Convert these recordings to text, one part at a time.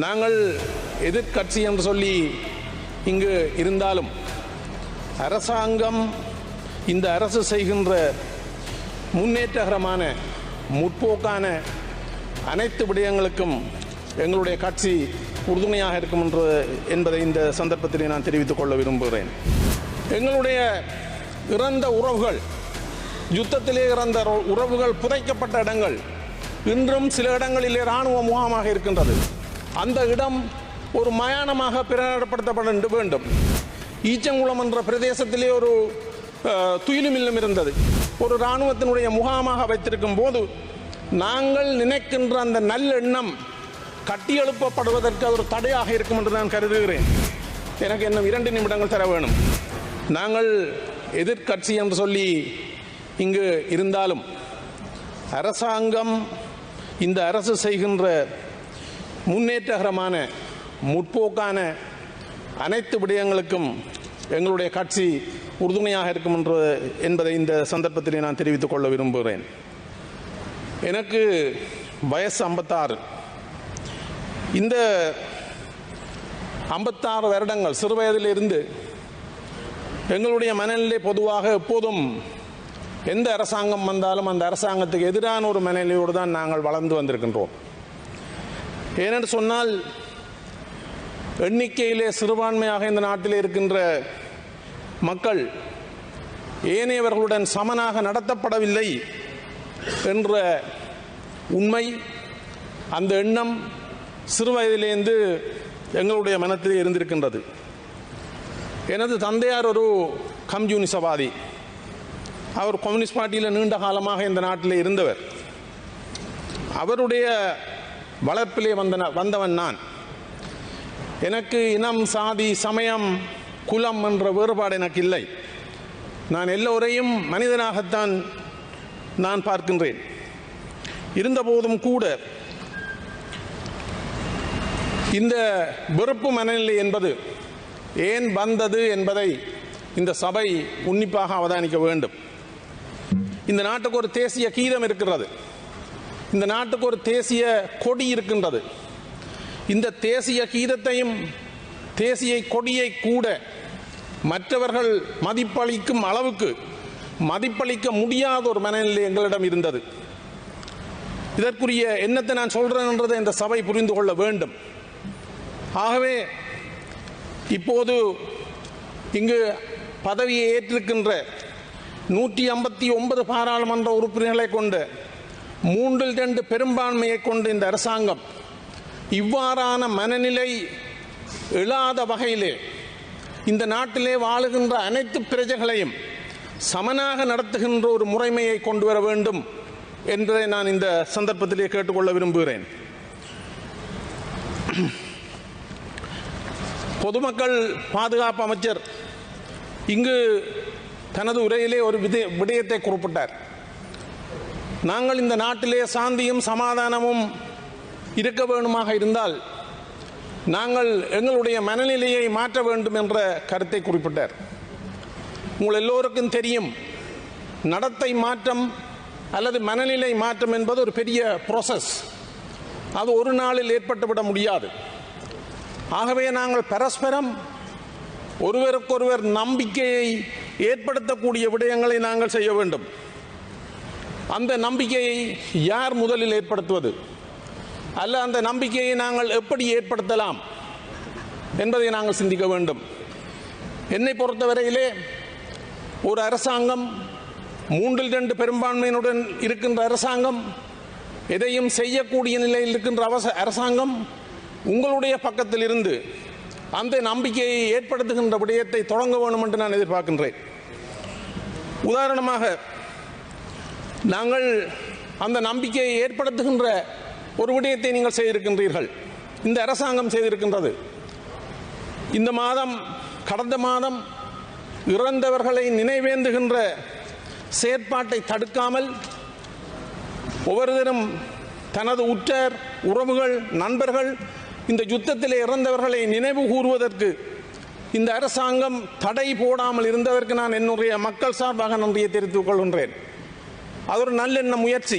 நாங்கள் எதிர்கட்சி என்று சொல்லி இங்கு இருந்தாலும் அரசாங்கம் இந்த அரசு செய்கின்ற முன்னேற்றகரமான முற்போக்கான அனைத்து விடயங்களுக்கும் எங்களுடைய கட்சி உறுதுணையாக இருக்கும் என்று என்பதை இந்த சந்தர்ப்பத்திலே நான் தெரிவித்துக் கொள்ள விரும்புகிறேன். எங்களுடைய இறந்த உறவுகள் யுத்தத்திலே இறந்த உறவுகள் புதைக்கப்பட்ட இடங்கள் இன்றும் சில இடங்களிலே இராணுவ முகாமாக இருக்கின்றது. அந்த இடம் ஒரு மயானமாக பிரகடப்படுத்தப்பட வேண்டும். ஈச்சங்குளம் என்ற பிரதேசத்திலே ஒரு துயிலுமில்லும் இருந்தது. ஒரு இராணுவத்தினுடைய முகாமாக வைத்திருக்கும் போது நாங்கள் நினைக்கின்ற அந்த நல்லெண்ணம் கட்டியெழுப்பப்படுவதற்கு அது ஒரு தடையாக இருக்கும் என்று நான் கருதுகிறேன். எனக்கு இன்னும் இரண்டு நிமிடங்கள் தர வேணும். நாங்கள் எதிர்க்கட்சி என்று சொல்லி இங்கு இருந்தாலும் அரசாங்கம் இந்த அரசு செய்கின்ற முன்னேற்றகரமான முற்போக்கான அனைத்து விடயங்களுக்கும் எங்களுடைய கட்சி உறுதுணையாக இருக்கும் என்று என்பதை இந்த சந்தர்ப்பத்தில் நான் தெரிவித்துக் கொள்ள விரும்புகிறேன். எனக்கு வயசு ஐம்பத்தாறு. இந்த ஐம்பத்தாறு வருடங்கள் சிறு வயதிலிருந்து எங்களுடைய மனநிலை பொதுவாக எப்போதும் எந்த அரசாங்கம் வந்தாலும் அந்த அரசாங்கத்துக்கு எதிரான ஒரு மனநிலையோடு தான் நாங்கள் வளர்ந்து வந்திருக்கின்றோம். ஏனென்று சொன்னால் எண்ணிக்கையிலே சிறுபான்மையாக இந்த நாட்டில் இருக்கின்ற மக்கள் ஏனையவர்களுடன் சமனாக நடத்தப்படவில்லை என்ற உண்மை அந்த எண்ணம் சிறு வயதிலேருந்து எங்களுடைய மனத்தில் இருந்திருக்கின்றது. எனது தந்தையார் ஒரு கம்யூனிசவாதி. அவர் கம்யூனிஸ்ட் பார்ட்டியில் நீண்ட காலமாக இந்த நாட்டில் இருந்தவர். அவருடைய வளர்ப்பிலே வந்தன வந்தவன் நான். எனக்கு இனம் சாதி சமயம் குலம் என்ற வேறுபாடு எனக்கு இல்லை. நான் எல்லோரையும் மனிதனாகத்தான் நான் பார்க்கின்றேன். இருந்தபோதும் கூட இந்த வெறுப்பு மனநிலை என்பது ஏன் வந்தது என்பதை இந்த சபை உன்னிப்பாக அவதானிக்க வேண்டும். இந்த நாட்டுக்கு ஒரு தேசிய கீதம் இருக்கிறது. இந்த நாட்டுக்கு ஒரு தேசிய கொடி இருக்கின்றது. இந்த தேசிய கீதத்தையும் தேசிய கொடியை கூட மற்றவர்கள் மதிப்பளிக்கும் அளவுக்கு மதிப்பளிக்க முடியாத ஒரு மனநிலை எங்களிடம் இருந்தது. இதற்குரிய எண்ணத்தை நான் சொல்றேன் இந்த சபை புரிந்து கொள்ள வேண்டும். ஆகவே இப்போது இங்கு பதவியை ஏற்றிருக்கின்ற நூற்றி ஐம்பத்தி ஒன்பது பாராளுமன்ற உறுப்பினர்களை கொண்டு மூன்றில் ரெண்டு பெரும்பான்மையை கொண்டு இந்த அரசாங்கம் இவ்வாறான மனநிலை எழாத வகையிலே இந்த நாட்டிலே வாழுகின்ற அனைத்து பிரஜைகளையும் சமனாக நடத்துகின்ற ஒரு முறைமையை கொண்டு வர வேண்டும் என்பதை நான் இந்த சந்தர்ப்பத்திலே கேட்டுக்கொள்ள விரும்புகிறேன். பொதுமக்கள் பாதுகாப்பு அமைச்சர் இங்கு தனது உரையிலே ஒரு வித- விடயத்தை குறிப்பிட்டார். நாங்கள் இந்த நாட்டிலே சாந்தியும் சமாதானமும் இருக்க வேண்டுமாக இருந்தால் நாங்கள் எங்களுடைய மனநிலையை மாற்ற வேண்டும் என்ற கருத்தை குறிப்பிட்டார். உங்கள் எல்லோருக்கும் தெரியும் நடத்தை மாற்றம் அல்லது மனநிலை மாற்றம் என்பது ஒரு பெரிய ப்ரோசஸ் அது ஒரு நாளில் ஏற்பட்டுவிட முடியாது. ஆகவே நாங்கள் பரஸ்பரம் ஒருவருக்கொருவர் நம்பிக்கையை ஏற்படுத்தக்கூடிய விடயங்களை நாங்கள் செய்ய வேண்டும். அந்த நம்பிக்கையை யார் முதலில் ஏற்படுத்துவது? அல்ல அந்த நம்பிக்கையை நாங்கள் எப்படி ஏற்படுத்தலாம் என்பதை நாங்கள் சிந்திக்க வேண்டும். என்னை பொறுத்தவரையிலே ஒரு அரசாங்கம் மூன்றில் ரெண்டு பெரும்பான்மையினுடன் இருக்கின்ற அரசாங்கம் எதையும் செய்யக்கூடிய நிலையில் இருக்கின்ற அவச அரசாங்கம் உங்களுடைய பக்கத்தில் இருந்து அந்த நம்பிக்கையை ஏற்படுத்துகின்ற விடயத்தை தொடங்க வேண்டும் என்று நான் எதிர்பார்க்கின்றேன். உதாரணமாக நாங்கள் அந்த நம்பிக்கையை ஏற்படுத்துகின்ற ஒரு விடயத்தை நீங்கள் செய்திருக்கின்றீர்கள். இந்த அரசாங்கம் செய்திருக்கின்றது. இந்த மாதம் கடந்த மாதம் இறந்தவர்களை நினைவேந்துகின்ற செயற்பாட்டை தடுக்காமல் ஒவ்வொருவரும் தனது உற்றார் உறவுகள் நண்பர்கள் இந்த யுத்தத்திலே இறந்தவர்களை நினைவு கூறுவதற்கு இந்த அரசாங்கம் தடை போடாமல் இருந்ததற்கு நான் என்னுடைய மக்கள் சார்பாக நன்றியை தெரிவித்துக் கொள்கின்றேன். அது ஒரு நல்லெண்ண முயற்சி.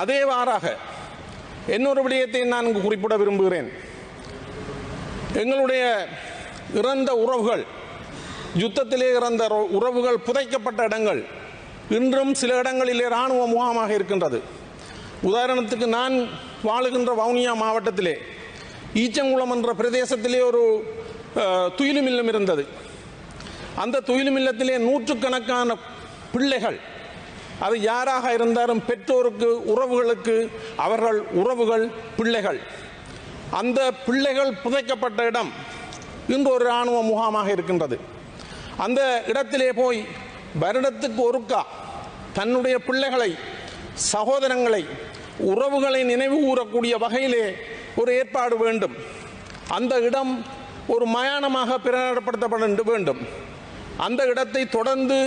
அதேவாறாக இன்னொரு விடயத்தை நான் இங்கு குறிப்பிட விரும்புகிறேன். எங்களுடைய இறந்த உறவுகள் யுத்தத்திலே இறந்த உறவுகள் புதைக்கப்பட்ட இடங்கள் இன்றும் சில இடங்களிலே இராணுவ முகாமாக இருக்கின்றது. உதாரணத்துக்கு நான் வாழுகின்ற வவுனியா மாவட்டத்திலே ஈச்சங்குளம் என்ற பிரதேசத்திலே ஒரு துயிலுமில்லம் இருந்தது. அந்த துயிலுமில்லத்திலே நூற்றுக்கணக்கான பிள்ளைகள் அது யாராக இருந்தாலும் பெற்றோருக்கு உறவுகளுக்கு அவர்கள் உறவுகள் பிள்ளைகள். அந்த பிள்ளைகள் புதைக்கப்பட்ட இடம் இங்கு ஒரு இராணுவ முகாமாக இருக்கின்றது. அந்த இடத்திலே போய் வருடத்துக்கு ஒருக்கா தன்னுடைய பிள்ளைகளை சகோதரங்களை உறவுகளை நினைவு கூறக்கூடிய வகையிலே ஒரு ஏற்பாடு வேண்டும். அந்த இடம் ஒரு மயானமாக பிரகடனப்படுத்தப்பட வேண்டும். அந்த இடத்தை தொடர்ந்து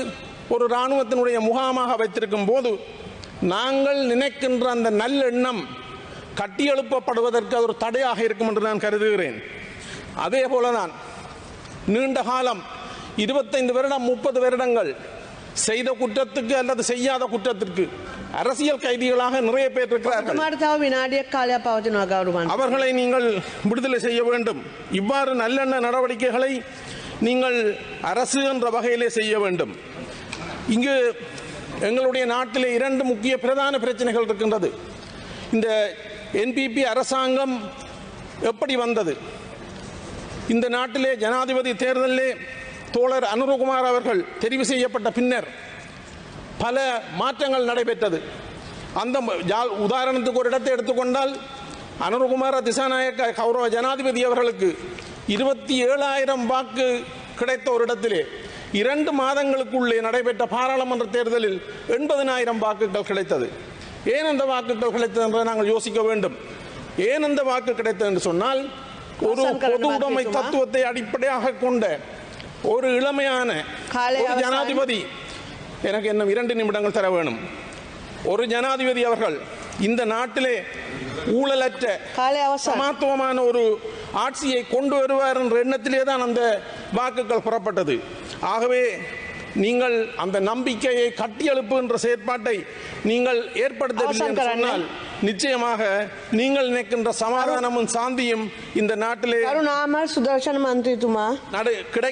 ஒரு இராணுவத்தினுடைய முகாமாக வைத்திருக்கும் போது நாங்கள் நினைக்கின்ற அந்த நல்லெண்ணம் கட்டியெழுப்பப்படுவதற்கு அது ஒரு தடையாக இருக்கும் என்று நான் கருதுகிறேன். அதே போல தான் நீண்ட காலம் இருபத்தைந்து வருடம் முப்பது வருடங்கள் செய்த குற்றத்துக்கு அல்லது செய்யாத குற்றத்திற்கு அரசியல் கைதிகளாக நிறைய பேர் இருக்கிறார்கள். அவர்களை நீங்கள் விடுதலை செய்ய வேண்டும். இவ்வாறு நல்லெண்ண நடவடிக்கைகளை நீங்கள் அரசு என்ற வகையிலே செய்ய வேண்டும். இங்கு எங்களுடைய நாட்டிலே இரண்டு முக்கிய பிரதான பிரச்சனைகள் இருக்கின்றது. இந்த என்பிபி அரசாங்கம் எப்படி வந்தது? இந்த நாட்டிலே ஜனாதிபதி தேர்தலிலே தோழர் அனுரகுமார் அவர்கள் தெரிவு செய்யப்பட்ட பின்னர் பல மாற்றங்கள் நடைபெற்றது. அந்த ஜா- உதாரணத்துக்கு ஒரு இடத்தை எடுத்துக்கொண்டால் அனுரகுமார திசாநாயக்க கௌரவ ஜனாதிபதி அவர்களுக்கு இருபத்தி ஏழாயிரம் வாக்கு கிடைத்த ஒரு இடத்திலே இரண்டு மாதங்களுக்குள்ளே நடைபெற்ற பாராளுமன்ற தேர்தலில் எண்பதினாயிரம் வாக்குகள் கிடைத்தது. ஏன் அந்த வாக்குகள் கிடைத்தது என்று நாங்கள் யோசிக்க வேண்டும். ஏன் அந்த வாக்கு கிடைத்தது என்று சொன்னால் ஒரு பொது உடைமை தத்துவத்தை அடிப்படையாக கொண்ட ஒரு இளமையான ஒரு ஜனாதிபதி எனக்கு இன்னும் இரண்டு நிமிடங்கள் தர வேணும். ஒரு ஜனாதிபதி அவர்கள் இந்த நாட்டிலே ஊழலற்ற சமத்துவமான ஒரு ஆட்சியை கொண்டு வருவார் என்ற எண்ணத்திலே தான் அந்த வாக்குகள் புறப்பட்டது. ஆகவே நீங்கள் அந்த நம்பிக்கையை கட்டியெழுப்புகின்ற செயற்பாட்டை நீங்கள் ஏற்படுத்தவில்லை சொன்னால் நிச்சயமாக நீங்கள் நினைக்கின்ற சமாதானமும் சாந்தியும் இந்த நாட்டிலே சுதர்ஷன் சுதர்சனம் கிடை